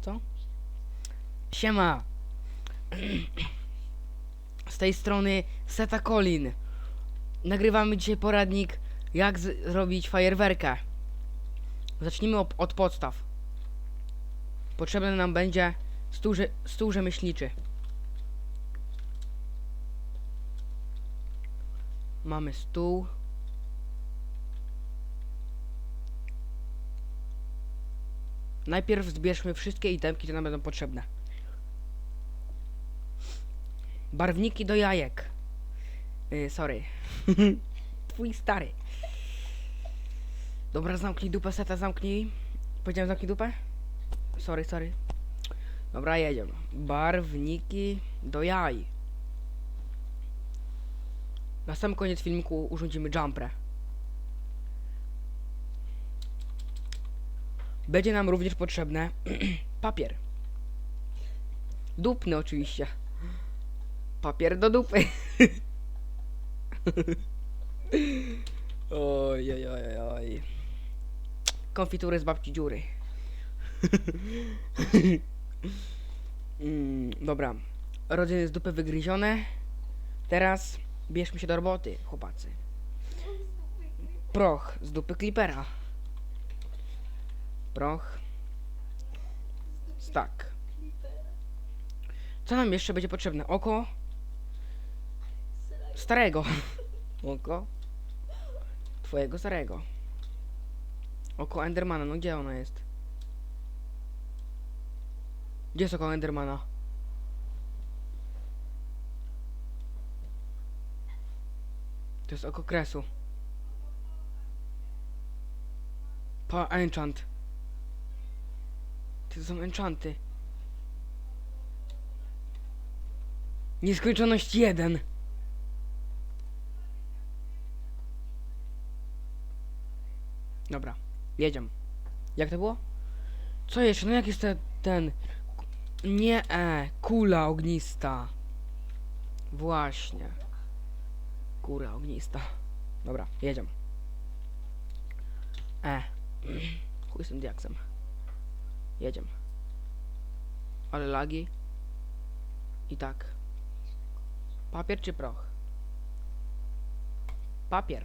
Co? Siema. Z tej strony Seta Colin. Nagrywamy dzisiaj poradnik, jak zrobić fajerwerkę. Zacznijmy od podstaw. Potrzebny nam będzie stół, stół rzemieślniczy. Mamy stół. Najpierw zbierzmy wszystkie itemki, które nam będą potrzebne. Barwniki do jajek. Yy, sorry. Twój stary. Dobra, zamknij dupę, seta, zamknij. Powiedziałem zamknij dupę? Sorry, sorry. Dobra, jedziemy. Barwniki do jaj. Na sam koniec filmiku urządzimy jumprę. Będzie nam również potrzebne papier. Dupny oczywiście. Papier do dupy. oj, oj, oj, oj. Konfitury z babci dziury. mm, dobra. Rodziny z dupy wygryzione. Teraz bierzmy się do roboty, chłopacy. Proch z dupy klipera. Proch. Stak. Co nam jeszcze będzie potrzebne? Oko. Starego. Oko. Twojego starego. Oko Endermana. No gdzie ono jest? Gdzie jest oko Endermana? To jest oko kresu. Pa enchant. To są enchanty. Nieskończoność jeden. Dobra, jedziemy. Jak to było? Co jeszcze? No jak jest te, ten... Nie, e, kula ognista. Właśnie. Kura ognista. Dobra, jedziemy. E. Chuj z tym diaksem. Jedziemy. Ale lagi. I tak. Papier czy proch? Papier.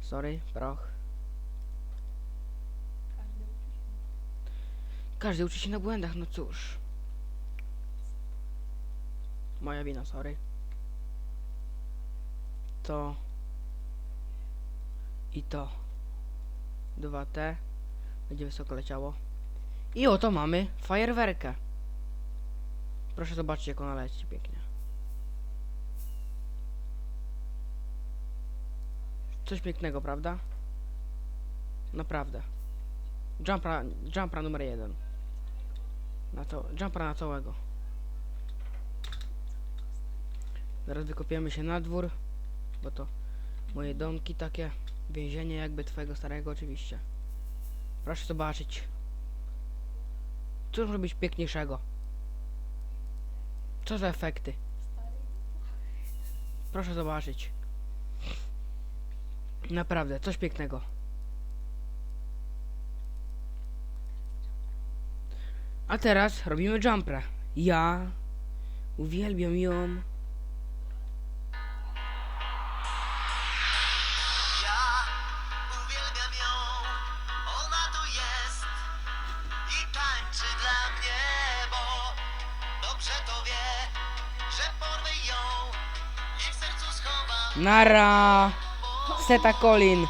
Sorry, proch. Każdy uczy się na błędach, no cóż. Moja wina, sorry. To. I to. 2T. Będzie wysoko leciało. I oto mamy fajerwerkę. Proszę zobaczyć jak ona leci pięknie. Coś pięknego, prawda? Naprawdę. Jumpra, jumpra numer jeden. Na to, jumpra na całego. Zaraz wykopiemy się na dwór, bo to moje domki takie, więzienie jakby twojego starego oczywiście. Proszę zobaczyć. Co może być piękniejszego? Co za efekty? Proszę zobaczyć. Naprawdę, coś pięknego. A teraz robimy jumprę. Ja uwielbiam ją. Nara! Seta Colin.